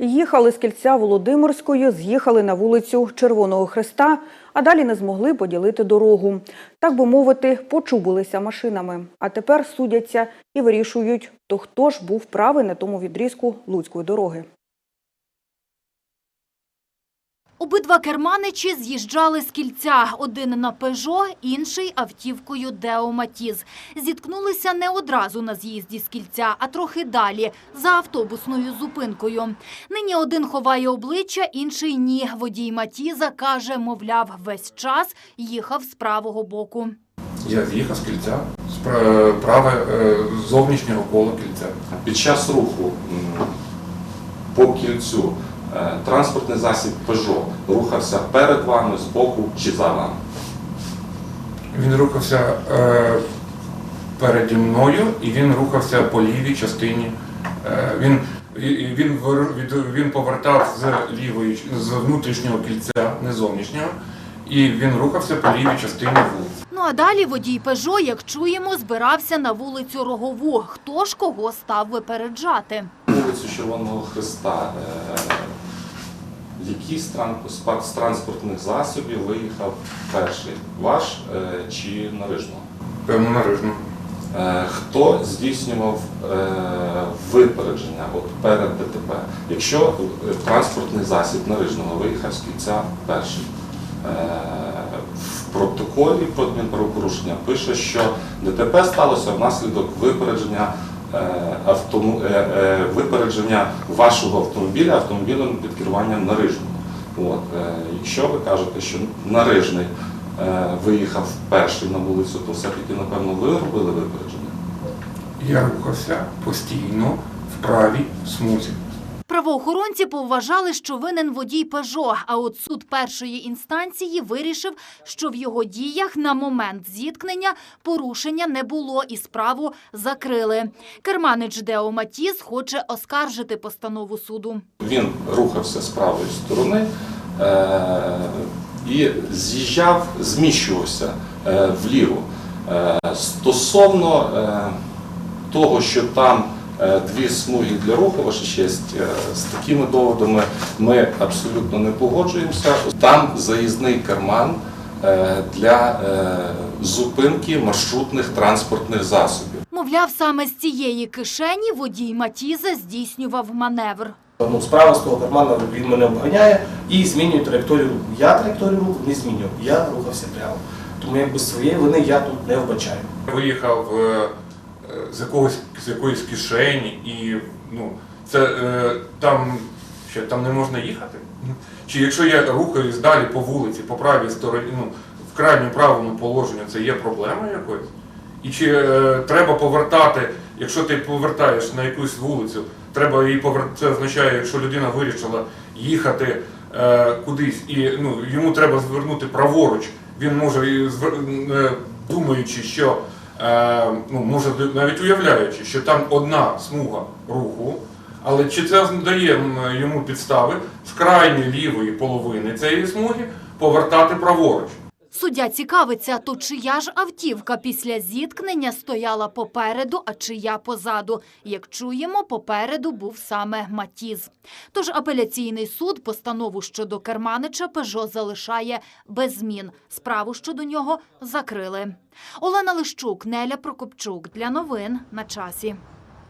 Їхали з кільця Володимирської, з'їхали на вулицю Червоного Хреста, а далі не змогли поділити дорогу. Так би мовити, почубилися машинами. А тепер судяться і вирішують, то хто ж був правий на тому відрізку Луцької дороги. Обидва керманичі з'їжджали з кільця. Один на «Пежо», інший автівкою «Део Матіз». Зіткнулися не одразу на з'їзді з кільця, а трохи далі, за автобусною зупинкою. Нині один ховає обличчя, інший – ні. Водій Матіза каже, мовляв, весь час їхав з правого боку. Я з'їхав з кільця, з пра- праве е, зовнішнього кола кільця. Під час руху по кільцю транспортний засіб Peugeot рухався перед вами, збоку чи за вами. Він рухався е, переді мною і він рухався по лівій частині. Е, він, він, він повертав з лівої, з внутрішнього кільця, не зовнішнього, і він рухався по лівій частині вулиці. Ну а далі водій «Пежо», як чуємо, збирався на вулицю Рогову. Хто ж кого став випереджати? Вулицю Червоного Христа. е, Який з тран- з транспортних засобів виїхав перший? Ваш е, чи нарижного? Певно, нарижно. Е, Хто здійснював е, випередження от перед ДТП? Якщо транспортний засіб нарижного виїхав з кільця перший, в протоколі про адмінправопорушення пише, що ДТП сталося внаслідок випередження. Е, е, е, Випередження вашого автомобіля автомобілем під керуванням е, якщо ви кажете, що нарижний виїхав перший на вулицю, то все-таки, напевно, ви робили випередження. Я рухався постійно в правій смузі. Правоохоронці повважали, що винен водій «Пежо», а от суд першої інстанції вирішив, що в його діях на момент зіткнення порушення не було і справу закрили. Керманич Део Матіз хоче оскаржити постанову суду. Він рухався з правої сторони е, і з'їжджав, зміщувався е, вліво. Е, стосовно того, що там дві смуги для руху, ваша честь, е, з такими доводами ми абсолютно не погоджуємося. Там заїзний карман е, для е, зупинки маршрутних транспортних засобів. Мовляв, саме з цієї кишені водій Матіза здійснював маневр. Ну, справа з того кармана він мене обганяє і змінює траєкторію руху. Я траєкторію руху не змінював, я рухався прямо. Тому якби своєї вини я тут не вбачаю. Виїхав е, е, з якогось з якоїсь кишені і ну це е, там що там не можна їхати. Чи якщо я рухаюсь далі по вулиці, по правій стороні, ну в крайньому правому положенні, це є проблема якоюсь? І чи е, треба повертати, якщо ти повертаєш на якусь вулицю, треба її повертати. Це означає, якщо людина вирішила їхати е, кудись, і ну, йому треба звернути праворуч, він може, е, думаючи, що ну, може навіть уявляючи, що там одна смуга руху, але чи це дає йому підстави з крайньої лівої половини цієї смуги повертати праворуч? Суддя цікавиться, то чия ж автівка після зіткнення стояла попереду, а чия позаду. Як чуємо, попереду був саме Матіз. Тож апеляційний суд постанову щодо Керманича Пежо залишає без змін. Справу щодо нього закрили. Олена Лищук, Неля Прокопчук. Для новин на часі.